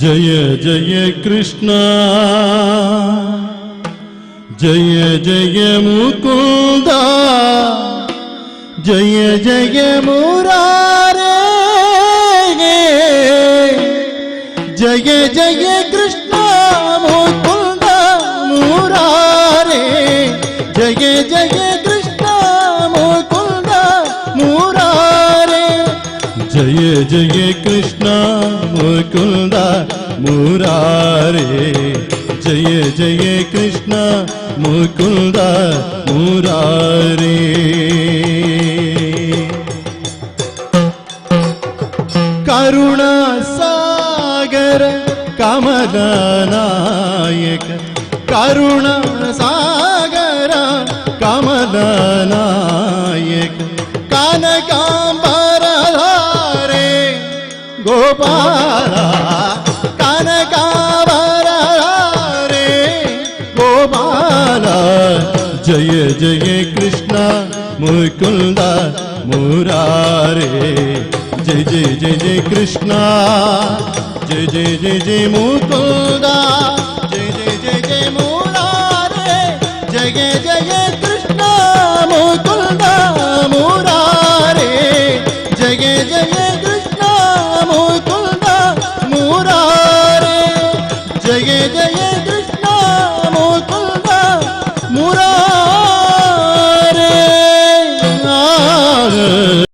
जय जय कृष्ण। जय जय मुकुंद। जय जय मुरारे। जय जय कृष्ण मुकुंद। जय जय कृष्णा मुकुंदा मुरारे। जय जय कृष्णा मुकुंदा मुरारे। करुणा सागर कमलनायक करुणा सागर कमलनायक कनकांब గోపాల కనకావర రే గోపాల. జయ జయ కృష్ణ ముకుంద మురారే. జయ జయ జయ జయ కృష్ణ జయ జయ జయ జయ ముకుంద. జయ జయ జయ జయ మురారే. జయ జయ కృష్ణ ముకుంద.